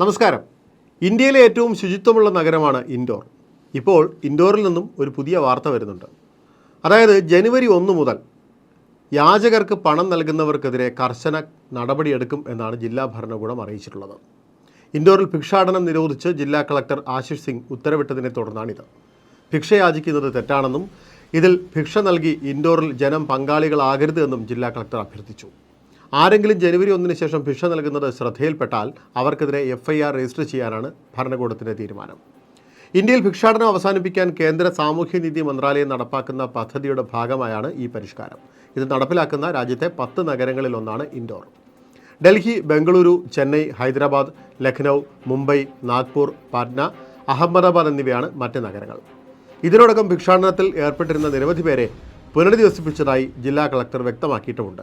നമസ്കാരം. ഇന്ത്യയിലെ ഏറ്റവും ശുചിത്വമുള്ള നഗരമാണ് ഇൻഡോർ. ഇപ്പോൾ ഇൻഡോറിൽ നിന്നും ഒരു പുതിയ വാർത്ത വരുന്നുണ്ട്. അതായത് ജനുവരി ഒന്ന് മുതൽ യാചകർക്ക് പണം നൽകുന്നവർക്കെതിരെ കർശന നടപടിയെടുക്കും എന്നാണ് ജില്ലാ ഭരണകൂടം അറിയിച്ചിട്ടുള്ളത്. ഇൻഡോറിൽ ഭിക്ഷാടനം നിരോധിച്ച് ജില്ലാ കളക്ടർ ആശിഷ് സിംഗ് ഉത്തരവിട്ടതിനെ തുടർന്നാണിത്. ഭിക്ഷ യാചിക്കുന്നത് തെറ്റാണെന്നും ഇതിൽ ഭിക്ഷ നൽകി ഇൻഡോറിൽ ജനം പങ്കാളികളാകരുത് എന്നും ജില്ലാ കളക്ടർ അഭ്യർത്ഥിച്ചു. ആരെങ്കിലും ജനുവരി ഒന്നിന് ശേഷം ഭിക്ഷ നൽകുന്നത് ശ്രദ്ധയിൽപ്പെട്ടാൽ അവർക്കെതിരെ എഫ് ഐ ആർ രജിസ്റ്റർ ചെയ്യാനാണ് ഭരണകൂടത്തിന്റെ തീരുമാനം. ഇന്ത്യയിൽ ഭിക്ഷാടനം അവസാനിപ്പിക്കാൻ കേന്ദ്ര സാമൂഹ്യനീതി മന്ത്രാലയം നടപ്പാക്കുന്ന പദ്ധതിയുടെ ഭാഗമായാണ് ഈ പരിഷ്കാരം. ഇത് നടപ്പിലാക്കുന്ന രാജ്യത്തെ പത്ത് നഗരങ്ങളിലൊന്നാണ് ഇൻഡോർ. ഡൽഹി ബംഗളൂരു ചെന്നൈ ഹൈദരാബാദ് ലഖ്നൗ മുംബൈ നാഗ്പൂർ പാറ്റ്ന അഹമ്മദാബാദ് എന്നിവയാണ് മറ്റ് നഗരങ്ങൾ. ഇതിനോടകം ഭിക്ഷാടനത്തിൽ ഏർപ്പെട്ടിരുന്ന നിരവധി പേരെ പുനരധിവസിപ്പിച്ചതായി ജില്ലാ കളക്ടർ വ്യക്തമാക്കിയിട്ടുമുണ്ട്.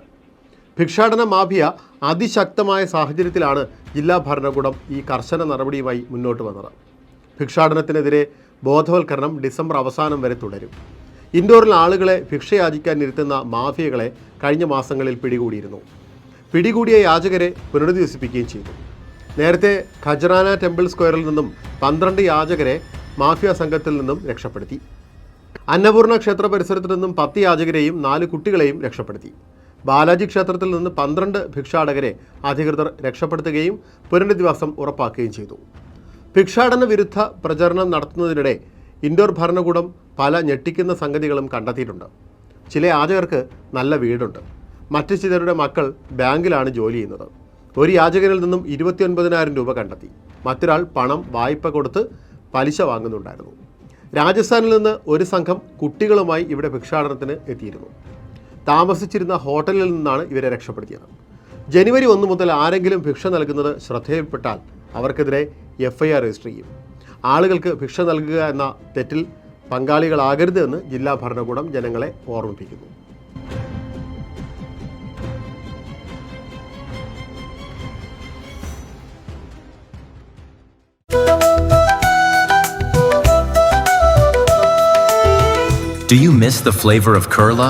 ഭിക്ഷാടന മാഫിയ അതിശക്തമായ സാഹചര്യത്തിലാണ് ജില്ലാ ഭരണകൂടം ഈ കർശന നടപടിയുമായി മുന്നോട്ട് വന്നത്. ഭിക്ഷാടനത്തിനെതിരെ ബോധവൽക്കരണം ഡിസംബർ അവസാനം വരെ തുടരും. ഇൻഡോറിൽ ആളുകളെ ഭിക്ഷയാചിക്കാൻ ഇരുത്തുന്ന മാഫിയകളെ കഴിഞ്ഞ മാസങ്ങളിൽ പിടികൂടിയിരുന്നു. പിടികൂടിയ യാചകരെ പുനരധിവസിപ്പിക്കുകയും ചെയ്തു. നേരത്തെ ഖജറാന ടെമ്പിൾ സ്ക്വയറിൽ നിന്നും പന്ത്രണ്ട് യാചകരെ മാഫിയ സംഘത്തിൽ നിന്നും രക്ഷപ്പെടുത്തി. അന്നപൂർണ ക്ഷേത്ര പരിസരത്തു നിന്നും പത്ത് യാചകരെയും നാല് കുട്ടികളെയും രക്ഷപ്പെടുത്തി. ബാലാജി ക്ഷേത്രത്തിൽ നിന്ന് പന്ത്രണ്ട് ഭിക്ഷാടകരെ അധികൃതർ രക്ഷപ്പെടുത്തുകയും പുനരധിവാസം ഉറപ്പാക്കുകയും ചെയ്തു. ഭിക്ഷാടന വിരുദ്ധ പ്രചരണം നടത്തുന്നതിനിടെ ഇൻഡോർ ഭരണകൂടം പല ഞെട്ടിക്കുന്ന സംഗതികളും കണ്ടെത്തിയിട്ടുണ്ട്. ചില യാചകർക്ക് നല്ല വീടുണ്ട്. മറ്റു ചിലരുടെ മക്കൾ ബാങ്കിലാണ് ജോലി ചെയ്യുന്നത്. ഒരു യാചകനിൽ നിന്നും ഇരുപത്തിയൊൻപതിനായിരം രൂപ കണ്ടെത്തി. മറ്റൊരാൾ പണം വായ്പ കൊടുത്ത് പലിശ വാങ്ങുന്നുണ്ടായിരുന്നു. രാജസ്ഥാനിൽ നിന്ന് ഒരു സംഘം കുട്ടികളുമായി ഇവിടെ ഭിക്ഷാടനത്തിന് എത്തിയിരുന്നു. താമസിച്ചിരുന്ന ഹോട്ടലിൽ നിന്നാണ് ഇവരെ രക്ഷപ്പെടുത്തിയത്. ജനുവരി ഒന്ന് മുതൽ ആരെങ്കിലും ഭിക്ഷ നൽകുന്നത് ശ്രദ്ധയിൽപ്പെട്ടാൽ അവർക്കെതിരെ എഫ് ഐ ആർ രജിസ്റ്റർ ചെയ്യും. ആളുകൾക്ക് ഭിക്ഷ നൽകുക എന്ന തെറ്റിൽ പങ്കാളികളാകരുത് എന്ന് ജില്ലാ ഭരണകൂടം ജനങ്ങളെ ഓർമ്മിപ്പിക്കുന്നു. Do you miss the flavor of Kurla?